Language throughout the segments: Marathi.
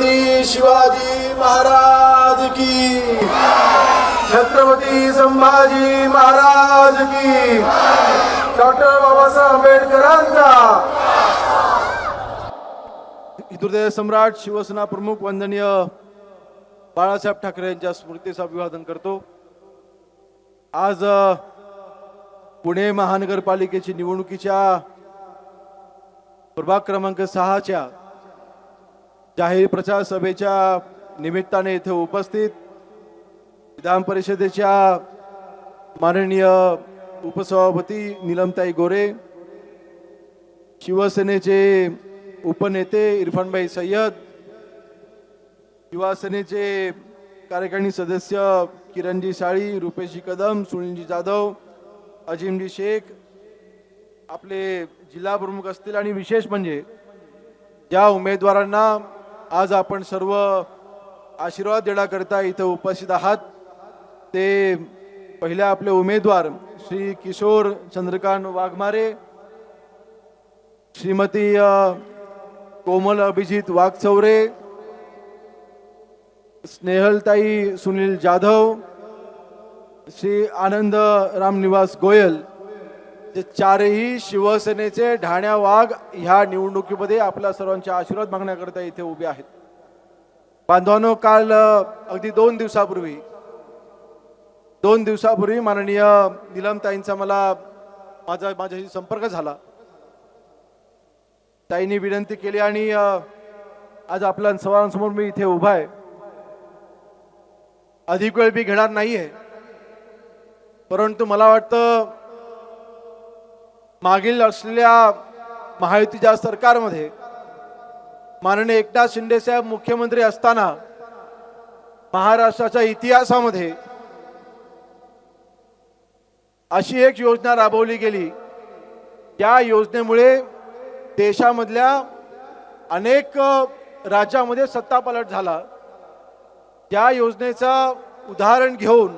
छत्रपती शिवाजी महाराज की. छत्रपती संभाजी महाराज की. डॉक्टर बाबासाहेब आंबेडकरांचा. सम्राट शिवसेना प्रमुख वंदनीय बाळासाहेब ठाकरे यांच्या स्मृतीचं अभिवादन करतो. आज पुणे महानगरपालिकेची निवडणुकीच्या प्रभाग क्रमांक सहाच्या जाहीर प्रचार सभेच्या निमित्ताने इथे उपस्थित विधान परिषदेच्या माननीय उपसभापती निलमताई गोरे शिवसेनेचे उपनेते इरफानभाई सय्यद युवासेनेचे कार्यकारिणी सदस्य किरणजी साळी रुपेशजी कदम सुनीलजी जाधव अजिमजी शेख आपले जिल्हा प्रमुख असतील आणि विशेष म्हणजे ज्या उमेदवारांना आज आपण सर्व आशीर्वाद देण्याकरता इथं उपस्थित आहात. ते पहिले आपले उमेदवार श्री किशोर चंद्रकांत वाघमारे श्रीमती कोमल अभिजित वाघचौरे स्नेहलताई सुनील जाधव श्री आनंद रामनिवास गोयल ते चारही शिवसेनेचे ढाण्या वाघ ह्या निवडणुकीमध्ये आपल्या सर्वांचे आशीर्वाद मागण्याकरता इथे उभे आहेत. बांधवांनो काल अगदी दोन दिवसापूर्वी दोन दिवसापूर्वी माननीय निलमताईंचा मला माझा माझ्याशी संपर्क झाला. ताईंनी विनंती केली आणि आज आपल्या सर्वांसमोर मी इथे उभा आहे. अधिक वेळ मी घेणार नाहीये. परंतु मला वाटतं मागील असलेल्या महायुतीच्या सरकारमध्ये माननीय एकनाथ शिंदेसाहेब मुख्यमंत्री असताना महाराष्ट्राच्या इतिहासामध्ये अशी एक योजना राबवली गेली. त्या योजनेमुळे देशामधल्या अनेक राज्यामध्ये सत्तापालट झाला. त्या योजनेचा उदाहरण घेऊन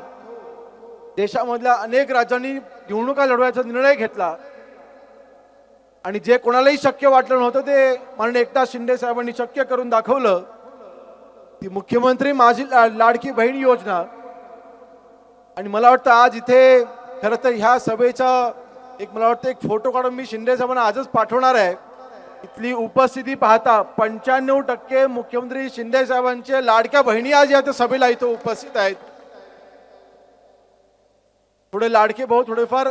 देशामधल्या अनेक राज्यांनी निवडणुका लढवायचा निर्णय घेतला. आणि जे कोणालाही शक्य वाटलं नव्हतं ते माननीय एकनाथ शिंदे साहेबांनी शक्य करून दाखवलं. ती मुख्यमंत्री माझी ला- लाडकी बहीण योजना. आणि मला वाटतं आज इथे खरं तर ह्या सभेचा एक मला वाटतं एक फोटो काढून मी शिंदे साहेबांना आजच पाठवणार आहे. इथली उपस्थिती पाहता पंच्याण्णव टक्के मुख्यमंत्री शिंदे साहेबांचे लाडक्या बहिणी आज या सभेला इथं उपस्थित आहेत. थोडे लाडके भाऊ थोडेफार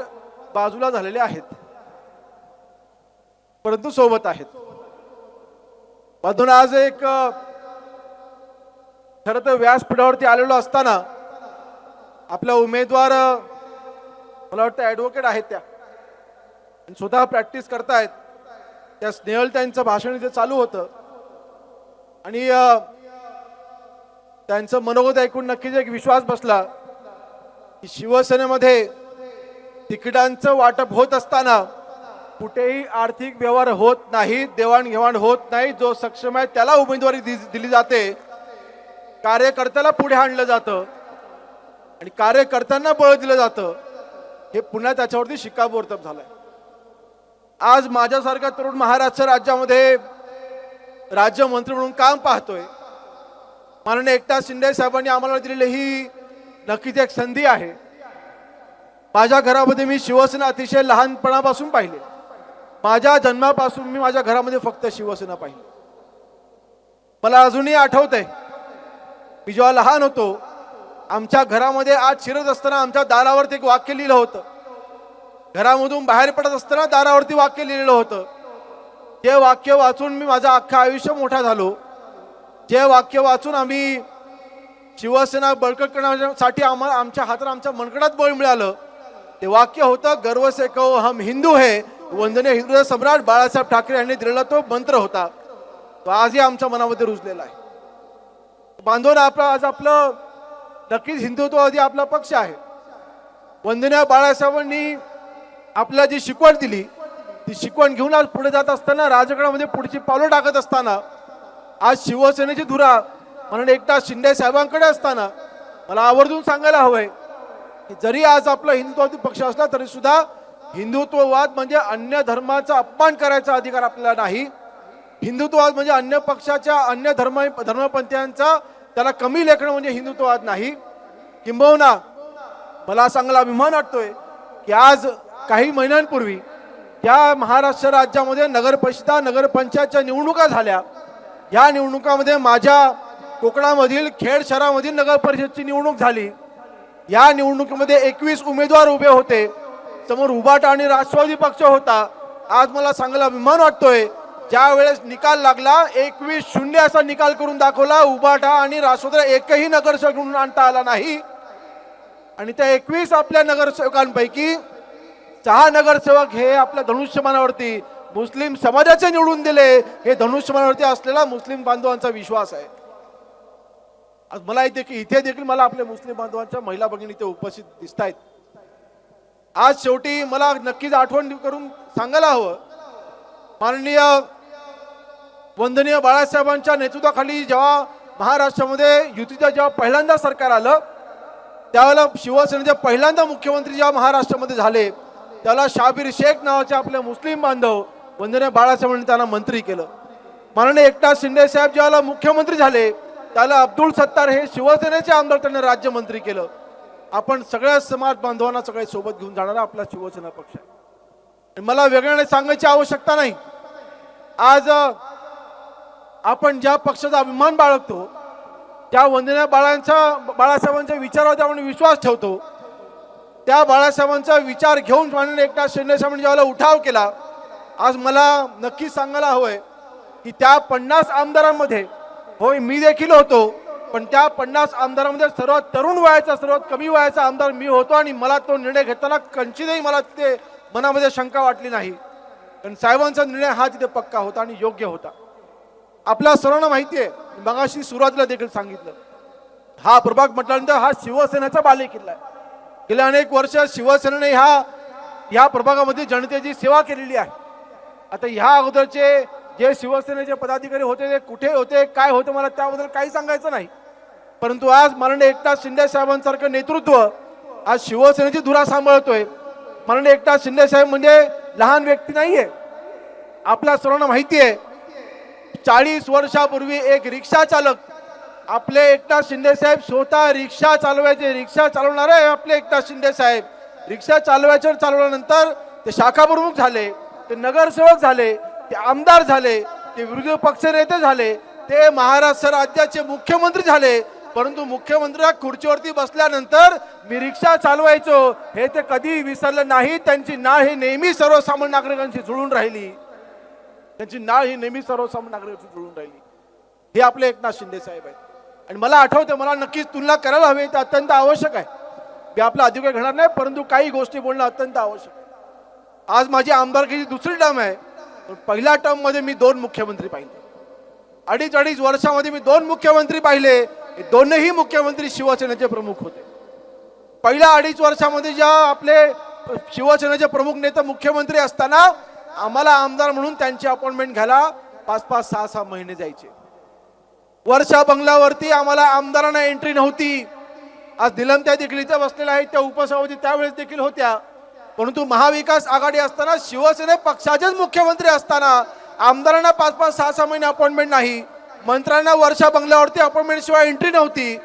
बाजूला झालेले आहेत. परंतु सोबत आहेत. मधून आज एक खरं तर व्यासपीठावरती आलेलो असताना आपला उमेदवार मला वाटतं ॲडव्होकेट आहेत त्या. स्वतः प्रॅक्टिस करतायत. त्या स्नेहल त्यांचं भाषण इथे चालू होतं. आणि त्यांचं मनोगत ऐकून नक्कीच एक विश्वास बसला की शिवसेनेमध्ये तिकिटांचं वाटप होत असताना कुठेही आर्थिक व्यवहार होत नाही देवाणघेवाण होत नाही जो सक्षम आहे त्याला उमेदवारी दि- दिली जाते. कार्यकर्त्याला पुढे आणलं जातं. आणि कार्यकर्त्यांना बळ दिलं जातं. हे पुन्हा त्याच्यावरती शिक्कामोर्तब झालंय. आज माझ्यासारखा तरुण महाराष्ट्र राज्यामध्ये राज्यमंत्री म्हणून काम पाहतोय. माननीय एकनाथ शिंदे साहेबांनी आम्हाला दिलेली ही नक्कीच एक संधी आहे. माझ्या घरामध्ये मी शिवसेना अतिशय लहानपणापासून पाहिले. माझ्या जन्मापासून मी माझ्या घरामध्ये फक्त शिवसेना पाहिली. मला अजूनही आठवत आहे मी जेव्हा लहान होतो आमच्या घरामध्ये आज शिरत असताना आमच्या दारावरती एक वाक्य लिहिलं होतं. घरामधून बाहेर पडत असताना दारावरती वाक्य लिहिलेलं होतं जे वाक्य वाचून मी माझं अख्खं आयुष्य मोठा झालो. जे वाक्य वाचून आम्ही शिवसेना बळकट करण्यासाठी आम्हाला आमच्या हातात आमच्या मनकडात बळ मिळालं. ते वाक्य होतं गर्व से कहो हम हिंदू है वंदनीय हिंदू सम्राट बाळासाहेब ठाकरे यांनी दिलेला तो मंत्र होता. तो आजही आमच्या मनामध्ये रुजलेला आहे. बांधून आपला आज आपलं नक्कीच हिंदुत्ववादी आपला पक्ष आहे. वंदनीय बाळासाहेबांनी आपल्याला जी शिकवण दिली ती शिकवण घेऊन आज पुढे जात असताना राजकारणामध्ये पुढची पावलं टाकत असताना आज शिवसेनेची धुरा म्हणून एकनाथ शिंदे साहेबांकडे असताना मला आवर्जून सांगायला हवंय की जरी आज आपला हिंदुत्ववादी पक्ष असला तरी सुद्धा हिंदुत्ववाद म्हणजे अन्य धर्माचा अपमान करायचा अधिकार आपल्याला नाही. हिंदुत्ववाद म्हणजे अन्य पक्षाच्या अन्य धर्म धर्मपंथीयांचा त्याला कमी लेखणं म्हणजे हिंदुत्ववाद नाही. किंबहुना मला चांगला अभिमान वाटतोय की आज काही महिन्यांपूर्वी या महाराष्ट्र राज्यामध्ये नगरपरिषदा नगरपंचायतच्या निवडणुका झाल्या. या निवडणुकामध्ये माझ्या कोकणामधील खेड शहरामधील नगरपरिषदची निवडणूक झाली. या निवडणुकीमध्ये एकवीस उमेदवार उभे होते. समोर उभाटा आणि राष्ट्रवादी पक्ष होता. आज मला चांगला अभिमान वाटतोय. ज्या वेळेस निकाल लागला एकवीस शून्य असा निकाल करून दाखवला उबाटा आणि राष्ट्रवादीला एकही नगरसेवक म्हणून आणता आला नाही. आणि त्या एकवीस आपल्या नगरसेवकांपैकी सहा नगरसेवक हे आपल्या धनुष्यमानावरती मुस्लिम समाजाचे निवडून दिले. हे धनुष्यमानावरती असलेला मुस्लिम बांधवांचा विश्वास आहे. आज मला इथे की इथे देखील मला आपल्या मुस्लिम बांधवांच्या महिला भगिनी ते उपस्थित दिसत आहेत आज शेवटी मला नक्कीच आठवण करून सांगायला हवं. माननीय वंदनीय बाळासाहेबांच्या नेतृत्वाखाली जेव्हा महाराष्ट्रामध्ये युतीचं जेव्हा पहिल्यांदा सरकार आलं त्यावेळेला शिवसेनेचे पहिल्यांदा मुख्यमंत्री जेव्हा महाराष्ट्रामध्ये झाले त्याला शाबीर शेख नावाचे आपले मुस्लिम बांधव वंदनीय बाळासाहेबांनी त्यांना मंत्री केलं. माननीय एकनाथ शिंदे साहेब ज्यावेळेला मुख्यमंत्री झाले त्याला अब्दुल सत्तार हे शिवसेनेचे आमदार त्यांनी राज्यमंत्री केलं. आपण सगळ्या समाज बांधवांना सगळे सोबत घेऊन जाणारा आपला शिवसेना पक्ष आहे. मला वेगळ्याने सांगायची आवश्यकता नाही. आज आपण ज्या पक्षाचा अभिमान बाळगतो त्या वंदना बाळांचा बाळासाहेबांच्या विचारावर आपण विश्वास ठेवतो. त्या बाळासाहेबांचा विचार घेऊन माननीय एकनाथ शिंदे साहेबांनी ज्यावेळेला उठाव केला आज मला नक्की सांगायला हवंय की त्या पन्नास आमदारांमध्ये होय मी देखील होतो. पण त्या पन्नास आमदारामध्ये सर्वात तरुण वयाचा सर्वात कमी वयाचा आमदार मी होतो आणि मला तो निर्णय घेताना कंचितही मला तिथे मनामध्ये शंका वाटली नाही. पण साहेबांचा निर्णय हा तिथे पक्का होता आणि योग्य होता. आपल्या सर्वांना माहिती आहे मगाशी सुरुवातीला देखील सांगितलं. हा प्रभाग म्हटल्यानंतर हा शिवसेनेचा बालेकिल्ला आहे. गेल्या अनेक वर्ष शिवसेनेने ह्या ह्या प्रभागामध्ये जनतेची सेवा केलेली आहे. आता ह्या अगोदरचे जे शिवसेनेचे पदाधिकारी होते ते कुठे होते काय होते मला त्याबद्दल काही सांगायचं नाही. परंतु आज माननीय एकनाथ शिंदे साहेबांसारखं नेतृत्व आज शिवसेनेची धुरा सांभाळतोय. माननीय एकनाथ शिंदे साहेब म्हणजे लहान व्यक्ती नाहीये. आपल्या सर्वांना माहिती आहे चाळीस वर्षापूर्वी एक रिक्षा चालक आपले एकनाथ शिंदे साहेब स्वतः रिक्षा चालवायचे रिक्षा चालवणारे आपले एकनाथ शिंदे साहेब. रिक्षा चालवायचे चालवल्यानंतर ते शाखा प्रमुख झाले ते नगरसेवक झाले ते आमदार झाले ते विरोधी पक्षनेते झाले ते महाराष्ट्र राज्याचे मुख्यमंत्री झाले परंतु मुख्यमंत्री खुर्चीवरती बसल्यानंतर मी रिक्षा चालवायचो. हे ते कधी विसरलं नाही. त्यांची नाळ ही नेहमी सर्वसामान्य नागरिकांशी जुळून राहिली. त्यांची नाळ ही नेहमी सर्वसामान्य नागरिकांशी जुळून राहिली. हे आपले एकनाथ शिंदे साहेब आहेत. आणि मला आठवतं मला नक्कीच तुलना करायला हवी. ते अत्यंत आवश्यक आहे. मी आपला अधिकार घेणार नाही परंतु काही गोष्टी बोलणं अत्यंत आवश्यक आहे. आज माझी आमदारकीची दुसरी टर्म आहे. पण पहिल्या टर्ममध्ये मी दोन मुख्यमंत्री पाहिले. अडीच अडीच वर्षामध्ये मी दोन मुख्यमंत्री पाहिले. हे दोनही मुख्यमंत्री शिवसेनेचे प्रमुख होते. पहिल्या अडीच वर्षामध्ये ज्या आपले शिवसेनेचे प्रमुख नेते मुख्यमंत्री असताना आम्हाला आमदार म्हणून त्यांची अपॉइंटमेंट घ्यायला पाच पाच सहा सहा महिने जायचे वर्षा बंगल्यावरती आम्हाला आमदारांना एंट्री नव्हती. आज निलमत्या देखील इथं बसलेल्या आहेत त्या उपसभापती त्यावेळेस देखील होत्या. परंतु महाविकास आघाडी असताना शिवसेने पक्षाचेच मुख्यमंत्री असताना आमदारांना पाच पाच सहा सहा महिने अपॉइंटमेंट नाही. मंत्र्यांना वर्षा बंगल्यावरती अपॉइंटमेंटशिवाय एंट्री नव्हती.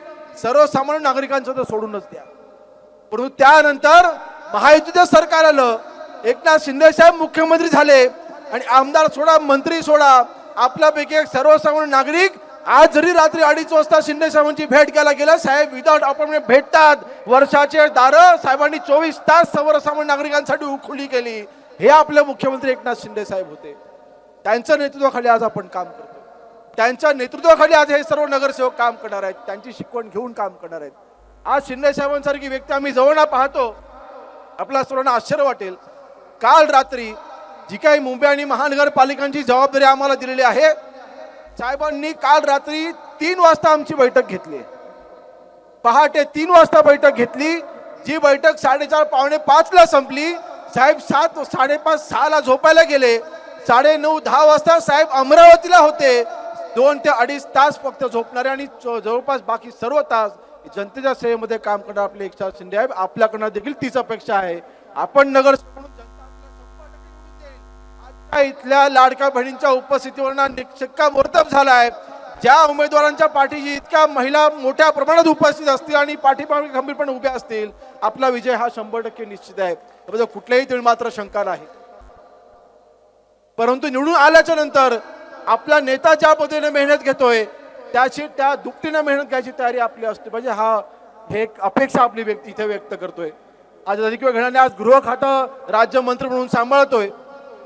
सर्वसामान्य नागरिकांचं तर सोडूनच द्या. परंतु त्यानंतर महायुतीचं सरकार आलं. एकनाथ शिंदे साहेब मुख्यमंत्री झाले. आणि आमदार सोडा मंत्री सोडा आपल्यापैकी एक सर्वसामान्य नागरिक आज जरी रात्री अडीच वाजता शिंदे साहेबांची भेट घ्यायला गेला साहेब विदाउट अपॉइंटमेंट भेटतात. वर्षाचे दारं साहेबांनी चोवीस तास सर्वसामान्य नागरिकांसाठी उखुली केली. हे आपले मुख्यमंत्री एकनाथ शिंदे साहेब होते. त्यांच्या नेतृत्वाखाली आज आपण काम करतो. त्यांच्या नेतृत्वाखाली आज हे सर्व नगरसेवक काम करणार आहेत. त्यांची शिकवण घेऊन काम करणार आहेत. आज शिंदे साहेबांसारखी व्यक्ती आम्ही जवळ पाहतो. आपल्या सर्वांना आश्चर्य वाटेल. काल रात्री जी काही मुंबई आणि महानगरपालिकांची जबाबदारी आम्हाला दिलेली आहे साहेबांनी काल रात्री तीन वाजता आमची बैठक घेतली. पहाटे तीन वाजता बैठक घेतली. जी बैठक साडेचार पावणे पाचला संपली. साहेब सात साडेपाच सहाला झोपायला गेले. साडे नऊ दहा वाजता साहेब अमरावतीला होते. दोन ते अडीच तास फक्त झोपणारे आणि जवळपास बाकी सर्व तास जनतेच्या सेवेमध्ये काम करणार आपले इच्छा शिंदे आहे आपल्याकडनं देखील तीच अपेक्षा आहे. आपण नगर इथल्या लाडक्या बहिणींच्या उपस्थितीवर ना शिक्कामोर्तब झाला आहे. ज्या उमेदवारांच्या पाठीशी इतक्या महिला मोठ्या प्रमाणात उपस्थित असतील आणि पाठीमागे गंभीरपणे उभ्या असतील आपला विजय हा शंभर टक्के निश्चित आहे. त्याबद्दल कुठल्याही तिळ मात्र शंका नाही. परंतु निवडून आल्याच्यानंतर आपला नेता ज्या पद्धतीने मेहनत घेतोय त्याची त्या दुपटीनं मेहनत घ्यायची तयारी आपली असते. म्हणजे हा हे एक अपेक्षा आपली व्यक्ती इथे व्यक्त करतोय. आज अधिक घडाने आज गृह खातं राज्यमंत्री म्हणून सांभाळतोय.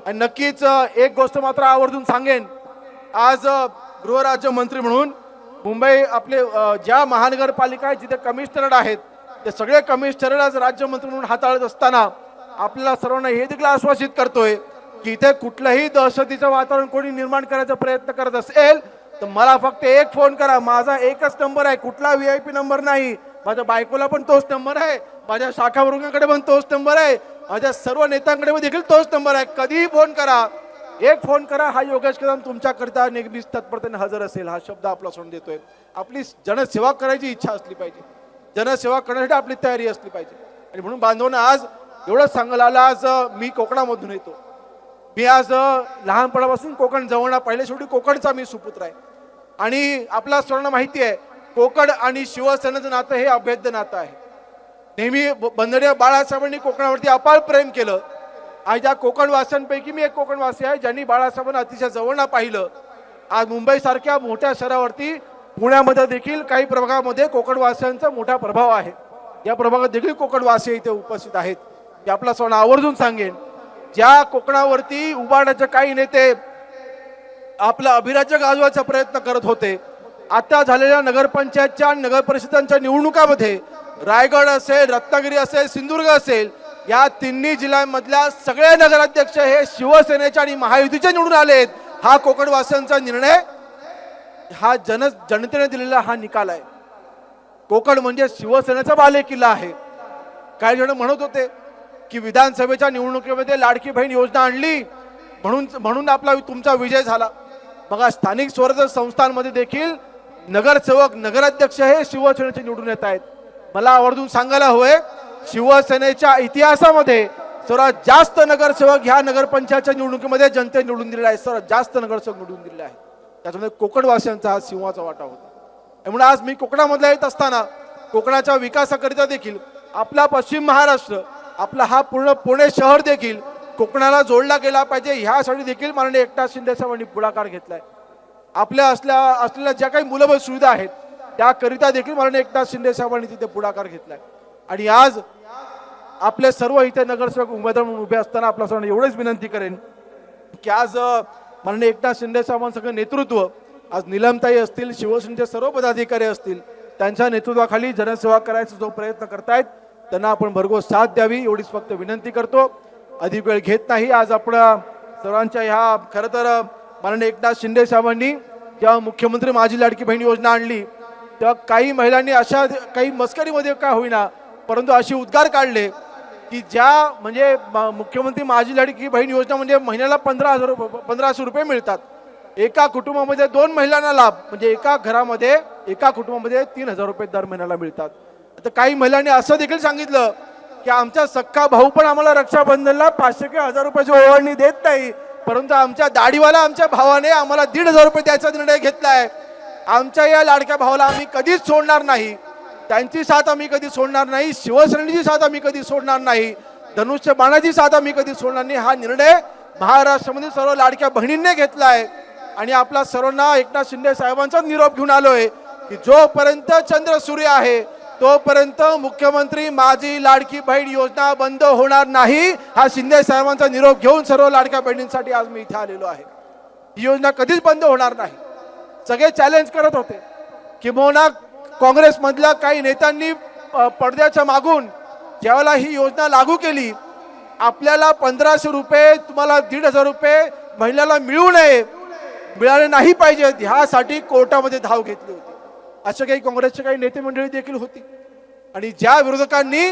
आणि नक्कीच एक गोष्ट मात्र आवर्जून सांगेन. आज गृहराज्यमंत्री म्हणून मुंबई आपले ज्या महानगरपालिका आहेत जिथे कमिशनर आहेत ते सगळे कमिशनर आज राज्यमंत्री म्हणून हाताळत असताना आपल्याला सर्वांना हे देखील आश्वासित करतोय की इथे कुठलंही दहशतीचं वातावरण कोणी निर्माण करायचा प्रयत्न करत असेल तर मला फक्त एक फोन करा. माझा एकच नंबर आहे. कुठला व्ही आय पी नंबर नाही. माझ्या बायकोला पण तोच नंबर आहे. माझ्या शाखा वर्गाकडे पण तोच नंबर आहे. माझ्या सर्व नेत्यांकडे पण देखील तोच नंबर आहे. कधीही फोन करा. एक फोन करा. हा योगेश कदम तुमच्याकरिता नेहमीच तत्परतेने हजर असेल. हा शब्द आपला सोडून देतोय. आपली जनसेवा करायची इच्छा असली पाहिजे. जनसेवा करण्यासाठी आपली तयारी असली पाहिजे. आणि म्हणून बांधवांना आज एवढंच सांगायला आलं. आज मी कोकणामधून येतो. मी आज लहानपणापासून कोकण जवळ पहिल्या शेवटी कोकणचा मी सुपुत्र आहे. आणि आपला सर्वांना माहिती आहे कोकण आणि शिवसेनेचं नातं हे अभेद्य नातं आहे. नेहमी ब- बाळासाहेबांनी कोकणावरती अपार प्रेम केलं. आज या कोकणवासियांपैकी मी एक कोकणवासी आहे ज्यांनी बाळासाहेबांना अतिशय जवळना पाहिलं. आज मुंबईसारख्या मोठ्या शहरावरती पुण्यामध्ये देखील काही प्रभागामध्ये कोकणवासियांचा मोठा प्रभाव आहे. या प्रभागात देखील कोकणवासी इथे उपस्थित आहेत. हे आपला सण आवर्जून सांगेन. ज्या कोकणावरती उभारण्याचे काही नेते आपलं अभिराज्य गाजवायचा प्रयत्न करत होते आता झालेल्या नगरपंचायतच्या नगरपरिषदांच्या निवडणुकामध्ये रायगड असेल रत्नागिरी असेल सिंधुदुर्ग असेल या तिन्ही जिल्ह्यांमधल्या सगळे नगराध्यक्ष हे शिवसेनेचे आणि महायुतीचे निवडून आलेत. हा कोकणवासियांचा निर्णय हा जन जनतेने दिलेला हा निकाल आहे. कोकण म्हणजे शिवसेनेचा बालेकिल्ला आहे. काही जण म्हणत होते की विधानसभेच्या निवडणुकीमध्ये लाडकी बहीण योजना आणली. म्हणून म्हणून आपला तुमचा विजय झाला. बघा स्थानिक स्वराज्य संस्थांमध्ये देखील नगरसेवक नगराध्यक्ष हे शिवसेनेचे निवडून येत आहेत. मला आवर्जून सांगायला हवंय शिवसेनेच्या इतिहासामध्ये सर्वात जास्त नगरसेवक ह्या नगरपंचायतच्या निवडणुकीमध्ये जनतेने निवडून दिलेला आहे सर्वात जास्त नगरसेवक निवडून दिलेला आहे त्याच्यामध्ये कोकणवासियांचा हा सिंहाचा वाटा होता. त्यामुळे आज मी कोकणामधला येत असताना कोकणाच्या विकासाकरिता देखील आपला पश्चिम महाराष्ट्र आपला हा पूर्ण पुणे शहर देखील कोकणाला जोडला गेला पाहिजे. ह्यासाठी देखील माननीय एकनाथ शिंदे साहेबांनी पुढाकार घेतलाय. आपल्या असल्या असलेल्या ज्या काही मूलभूत सुविधा आहेत त्याकरिता देखील माननीय एकनाथ शिंदे साहेबांनी तिथे पुढाकार घेतलाय. आणि आज आपले सर्व इथे नगरसेवक उमेदवार म्हणून उभे असताना आपल्या सर्वांना एवढेच विनंती करेन की आज माननीय एकनाथ शिंदे साहेबांसगळं नेतृत्व आज निलमताई असतील शिवसेनेचे सर्व पदाधिकारी असतील त्यांच्या नेतृत्वाखाली जनसेवा करायचा जो प्रयत्न करतायत त्यांना आपण भरघोस साथ द्यावी एवढीच फक्त विनंती करतो. अधिक वेळ घेत नाही. आज आपण सर्वांच्या ह्या खरं तर माननीय एकनाथ शिंदे साहेबांनी जेव्हा मुख्यमंत्री माझी लाडकी बहीण योजना आणली तेव्हा काही महिलांनी अशा काही मस्करीमध्ये काय होईना परंतु असे उद्गार काढले की ज्या म्हणजे मुख्यमंत्री माझी लाडकी बहीण योजना म्हणजे महिन्याला पंधरा हजार पंधराशे रुपये मिळतात. एका कुटुंबामध्ये दोन महिलांना लाभ म्हणजे एका घरामध्ये एका कुटुंबामध्ये तीन हजार रुपये दर महिन्याला मिळतात. आता काही महिलांनी असं देखील सांगितलं की आमचा सख्खा भाऊ पण आम्हाला रक्षाबंधनला पाचशे किंवा हजार रुपयाची ओवाळणी देत नाही. परंतु आमच्या दाढीवाला आमच्या भावाने आम्हाला दीड हजार रुपये द्यायचा निर्णय घेतलाय. आमच्या या लाडक्या भावाला आम्ही कधीच सोडणार नाही. त्यांची साथ आम्ही कधी सोडणार नाही. शिवसेनेची साथ आम्ही कधी सोडणार नाही. धनुष्य बाणाची साथ आम्ही कधी सोडणार नाही. हा निर्णय महाराष्ट्रामध्ये सर्व लाडक्या बहिणींनी घेतला आहे आणि आपला सर्वांना एकनाथ शिंदे साहेबांचा निरोप घेऊन आलोय की जोपर्यंत चंद्र सूर्य आहे तोपर्यंत मुख्यमंत्री माझी लाडकी बहीण योजना बंद होणार नाही हा शिंदे साहेबांचा निरोप घेऊन सर्व लाडक्या बहिणींसाठी आज मी इथे आलेलो आहे. ही योजना कधीच बंद होणार नाही. सगळे चॅलेंज करत होते. किंबहुना काँग्रेसमधल्या काही नेत्यांनी पडद्याच्या मागून ज्यावेळेला ही योजना लागू केली आपल्याला पंधराशे रुपये तुम्हाला दीड हजार रुपये महिन्याला मिळू नये मिळाले नाही पाहिजेत ह्यासाठी कोर्टामध्ये धाव घेतली होती. अशा काही काँग्रेसचे काही नेते मंडळी देखील होती. आणि ज्या विरोधकांनी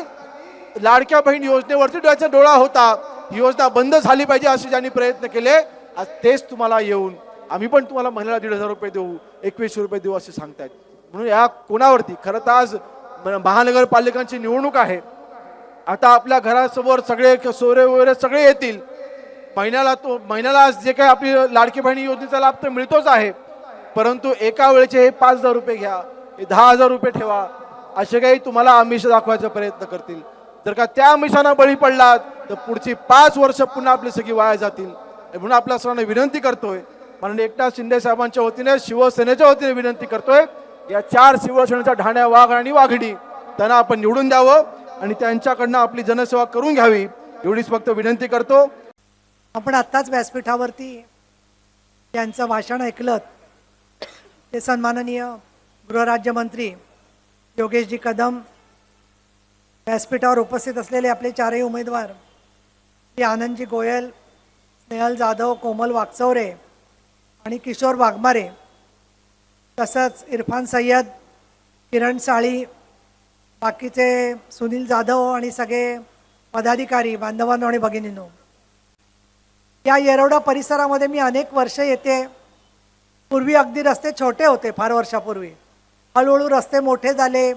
लाडक्या बहीण योजनेवरती डोळ्याचा डोळा होता ही योजना बंद झाली पाहिजे असे ज्यांनी प्रयत्न केले आज तेच तुम्हाला येऊन आम्ही पण तुम्हाला महिन्याला दीड हजार रुपये देऊ एकवीसशे रुपये देऊ असे सांगतायत. म्हणून या कोणावरती? खरं तर आज महानगरपालिकांची निवडणूक आहे. आता आपल्या घरासमोर सगळे सोरे वगैरे सगळे येतील. महिन्याला तो महिन्याला आज जे काही आपली लाडकी बहिणी योजनेचा लाभ तर मिळतोच आहे. परंतु एका वेळेचे हे पाच हजार रुपये घ्या हे दहा हजार रुपये ठेवा असे काही तुम्हाला आमिष दाखवायचा प्रयत्न करतील. जर का त्या आमिषांना बळी पडलात तर पुढची पाच वर्ष पुन्हा आपली सगळी वाया जातील. म्हणून आपल्या सर्वांना विनंती करतोय. म्हणून एकनाथ शिंदे साहेबांच्या वतीने शिवसेनेच्या वतीने विनंती करतोय या चार शिवसेनेच्या ढाण्या वाघ आणि वाघडी त्यांना आपण निवडून द्यावं आणि त्यांच्याकडनं आपली जनसेवा करून घ्यावी एवढीच फक्त विनंती करतो. आपण आत्ताच व्यासपीठावरती त्यांचं भाषण ऐकलं ते सन्माननीय गृहराज्यमंत्री योगेशजी कदम व्यासपीठावर उपस्थित असलेले आपले चारही उमेदवार श्री आनंदजी गोयल स्नेहल जाधव कोमल वागचौरे आणि किशोर वाघमारे तसंच इरफान सय्यद किरण साळी बाकीचे सुनील जाधव आणि सगळे पदाधिकारी बांधवांनो आणि भगिनींनो. या येरवडा परिसरामध्ये मी अनेक वर्ष येते. पूर्वी अगदी रस्ते छोटे होते फार वर्षापूर्वी. हळूहळू रस्ते मोठे झाले.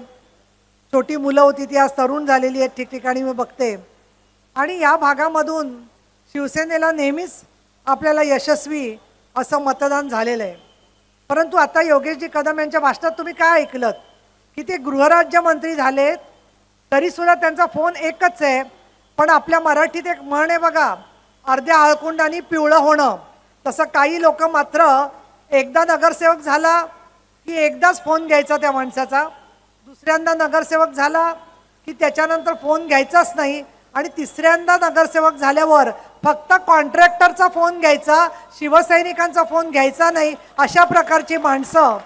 छोटी मुलं होती ती आज तरुण झालेली आहेत ठिकठिकाणी मी बघते. आणि या भागामधून शिवसेनेला नेहमीच आपल्याला यशस्वी असं मतदान झालेलं आहे. परंतु आता योगेशजी कदम यांच्या भाषणात तुम्ही काय ऐकलं की ते गृहराज्यमंत्री झालेत तरीसुद्धा त्यांचा फोन एकच आहे. पण आपल्या मराठीत एक म्हण आहे बघा अर्ध्या आळकुंडाने पिवळं होणं. तसं काही लोक मात्र एकदा नगरसेवक झाला की एकदाच फोन घ्यायचा त्या माणसाचा. दुसऱ्यांदा नगरसेवक झाला की त्याच्यानंतर फोन घ्यायचाच नाही. आणि तिसऱ्यांदा नगरसेवक झाल्यावर फक्त कॉन्ट्रॅक्टरचा फोन घ्यायचा शिवसैनिकांचा फोन घ्यायचा नाही अशा प्रकारची माणसं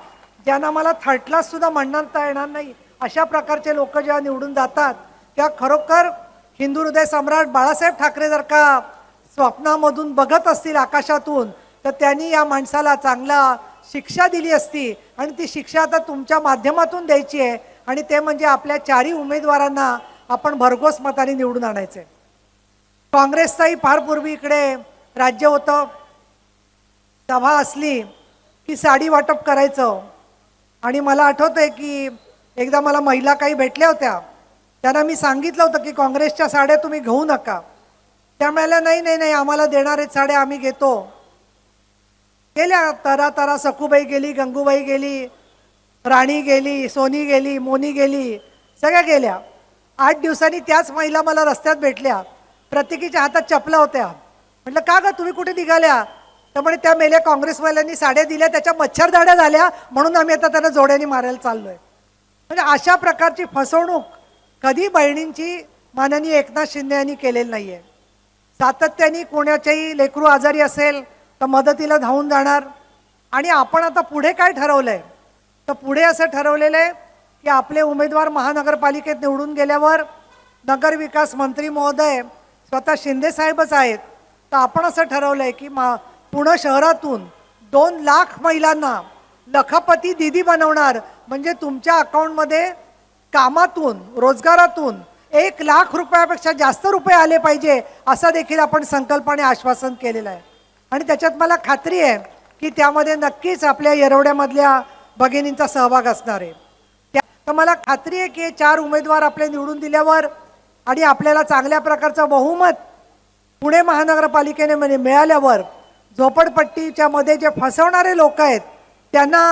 ज्यांना मला थर्ड क्लास सुद्धा म्हणता येणार नाही अशा प्रकारचे लोक जेव्हा निवडून जातात त्या खरोखर हिंदू हृदय सम्राट बाळासाहेब ठाकरे जर का स्वप्नामधून बघत असतील आकाशातून तर त्यांनी या माणसाला चांगला शिक्षा दिली असती. आणि ती शिक्षा आता तुमच्या माध्यमातून द्यायची आहे. आणि ते म्हणजे आपल्या चारही उमेदवारांना आपण भरघोस मताने निवडून आणायचे काँग्रेसचाही फार पूर्वी इकडे राज्य होतं. सभा असली की साडी वाटप करायचं. आणि मला आठवतं आहे की एकदा मला महिला काही भेटल्या होत्या. त्यांना मी सांगितलं होतं की काँग्रेसच्या साड्या तुम्ही घेऊ नका. त्या म्हणाल्या नाही नाही नाही आम्हाला देणारे साड्या आम्ही घेतो. गेल्या तरा तरा सखूबाई गेली गंगूबाई गेली राणी गेली सोनी गेली मोनी गेली सगळ्या गेल्या. आठ दिवसांनी त्याच महिला मला रस्त्यात भेटल्या. प्रत्येकीच्या हातात चपला होत्या. म्हटलं का ग तुम्ही कुठे निघाल्या? तर म्हणे त्या मेल्या काँग्रेसवाल्यांनी साड्या दिल्या त्याच्या मच्छरदाड्या झाल्या म्हणून आम्ही आता त्यांना जोड्याने मारायला चाललोय. म्हणजे अशा प्रकारची फसवणूक कधी बहिणींची माननीय एकनाथ शिंदे यांनी केलेली नाहीये. सातत्याने कोणाच्याही लेकरू आजारी असेल तर मदतीला धावून जाणार. आणि आपण आता पुढे काय ठरवलं आहे तर पुढे असं ठरवलेलं आहे की आपले उमेदवार महानगरपालिकेत निवडून गेल्यावर नगरविकास मंत्री महोदय स्वतः शिंदेसाहेबच आहेत. तर आपण असं ठरवलं आहे की मा पुणे शहरातून दोन लाख महिलांना लखपती दिदी बनवणार. म्हणजे तुमच्या अकाउंटमध्ये कामातून रोजगारातून एक लाख रुपयापेक्षा जास्त रुपये आले पाहिजे असं देखील आपण संकल्पाने आश्वासन केलेलं आहे. आणि त्याच्यात मला खात्री आहे की त्यामध्ये नक्कीच आपल्या येरवड्यामधल्या भगिनींचा सहभाग असणार आहे. त्या तर मला खात्री आहे की हे चार उमेदवार आपले निवडून दिल्यावर आणि आपल्याला चांगल्या प्रकारचं बहुमत पुणे महानगरपालिकेने म्हणजे मिळाल्यावर झोपडपट्टीच्या मध्ये जे फसवणारे लोक आहेत त्यांना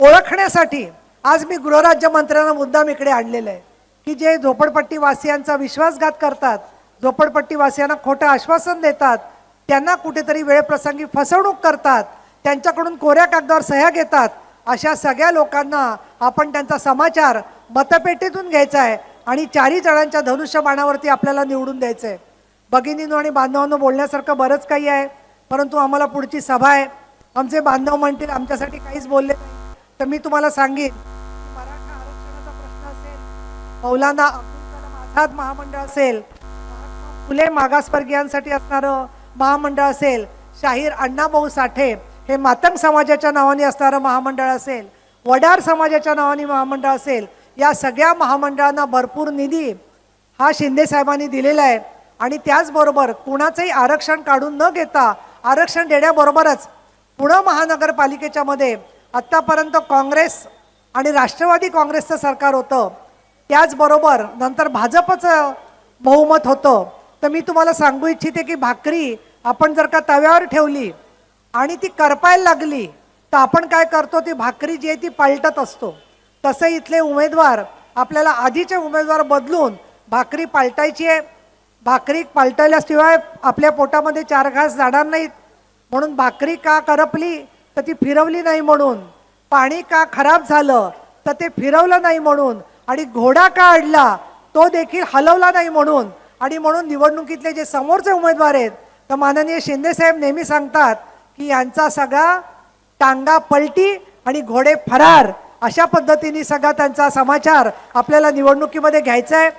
ओळखण्यासाठी आज मी गृहराज्यमंत्र्यांना मुद्दाम इकडे आणलेलं आहे की जे झोपडपट्टीवासियांचा विश्वासघात करतात झोपडपट्टीवासियांना खोटं आश्वासन देतात त्यांना कुठेतरी वेळप्रसंगी फसवणूक करतात त्यांच्याकडून कोऱ्या कागदावर सह्या घेतात अशा सगळ्या लोकांना आपण त्यांचा समाचार मतपेटीतून घ्यायचा आहे आणि चारही जणांच्या धनुष्यबाणावरती आपल्याला निवडून द्यायचं आहे भगिनींनो आणि बांधवांनो बोलण्यासारखं बरंच काही आहे परंतु आम्हाला पुढची सभा आहे. आमचे बांधव म्हणतील आमच्यासाठी काहीच बोलले नाही. तर मी तुम्हाला सांगेन मराठा आरक्षणाचा प्रश्न असेल मौलाना अब्दुल कलाम आझाद महामंडळ असेल महात्मा फुले मागासवर्गीयांसाठी असणारं महामंडळ असेल शाहीर अण्णाभाऊ साठे हे मातंग समाजाच्या नावाने असणारं महामंडळ असेल वडार समाजाच्या नावाने महामंडळ असेल या सगळ्या महामंडळांना भरपूर निधी हा शिंदे साहेबांनी दिलेला आहे. आणि त्याचबरोबर कुणाचंही आरक्षण काढून न घेता आरक्षण देण्याबरोबरच पुणे महानगरपालिकेच्या मध्ये आत्तापर्यंत काँग्रेस आणि राष्ट्रवादी काँग्रेसचं सरकार होतं. त्याचबरोबर नंतर भाजपचं बहुमत होतं. तर मी तुम्हाला सांगू इच्छिते की भाकरी आपण जर का तव्यावर ठेवली आणि ती करपायला लागली तर आपण काय करतो ती भाकरी जी आहे ती पालटत असतो. तसे इथले उमेदवार आपल्याला आधीचे उमेदवार बदलून भाकरी पालटायची आहे. भाकरी पालटायल्याशिवाय आपल्या पोटामध्ये चार घास जाणार नाहीत. म्हणून भाकरी का करपली तर ती फिरवली नाही म्हणून. पाणी का खराब झालं तर ते फिरवलं नाही म्हणून. आणि घोडा का अडला तो देखील हलवला नाही म्हणून. आणि म्हणून निवडणुकीतले जे समोरचे उमेदवार आहेत तर माननीय शिंदेसाहेब नेहमी सांगतात की यांचा सगळा टांगा पलटी आणि घोडे फरार अशा पद्धतीने सगळा त्यांचा समाचार आपल्याला निवडणुकीमध्ये घ्यायचा आहे.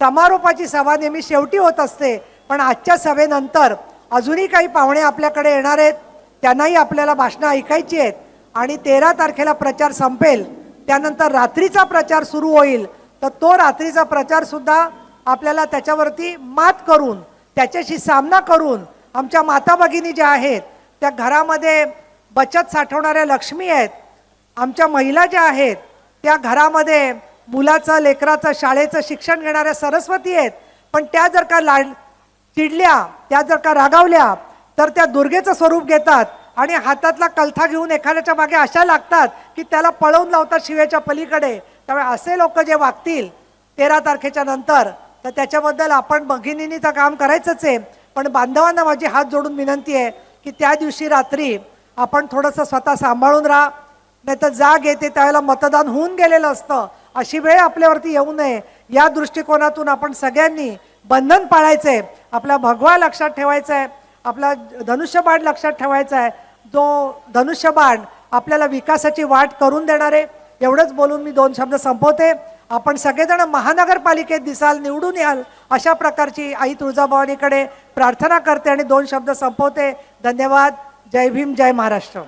समारोपाची सभा नेहमी शेवटी होत असते पण आजच्या सभेनंतर अजूनही काही पाहुणे आपल्याकडे येणार आहेत त्यांनाही आपल्याला भाषणं ऐकायची आहेत आणि तेरा तारखेला प्रचार संपेल त्यानंतर रात्रीचा प्रचार सुरू होईल तर तो रात्रीचा प्रचारसुद्धा आपल्याला त्याच्यावरती मात करून त्याच्याशी सामना करून आमच्या माता भगिनी ज्या आहेत त्या घरामध्ये बचत साठवणाऱ्या लक्ष्मी आहेत आमच्या महिला ज्या आहेत त्या घरामध्ये मुलाचं लेकराचं शाळेचं शिक्षण घेणाऱ्या सरस्वती आहेत पण त्या जर का लाड चिडल्या त्या जर का रागावल्या तर त्या दुर्गेचं स्वरूप घेतात आणि हातातला कलथा घेऊन एखाद्याच्या मागे अशा लागतात की त्याला पळवून लावतात शिवेच्या पलीकडे. त्यामुळे असे लोक जे वागतील तेरा तारखेच्या नंतर तर त्याच्याबद्दल आपण भगिनींनी तर काम करायचंच आहे. पण बांधवांना माझी हात जोडून विनंती आहे की त्या दिवशी रात्री आपण थोडंसं स्वतः सांभाळून राहा. नाही तर जाग येते त्यावेळेला मतदान होऊन गेलेलं असतं. अशी वेळ आपल्यावरती येऊ नये. या दृष्टिकोनातून आपण सगळ्यांनी बंधन पाळायचं आहे आपला भगवा लक्षात ठेवायचा आहे आपला धनुष्यबाण लक्षात ठेवायचा आहे जो धनुष्यबाण आपल्याला विकासाची वाट करून देणार. आहे एवढंच बोलून मी दोन शब्द संपवते. आपण सगळेजण महानगरपालिकेत दिसाल निवडून याल अशा प्रकारची आई तुळजाभवानीकडे प्रार्थना करते आणि दोन शब्द संपवते. धन्यवाद. जय भीम जय महाराष्ट्र.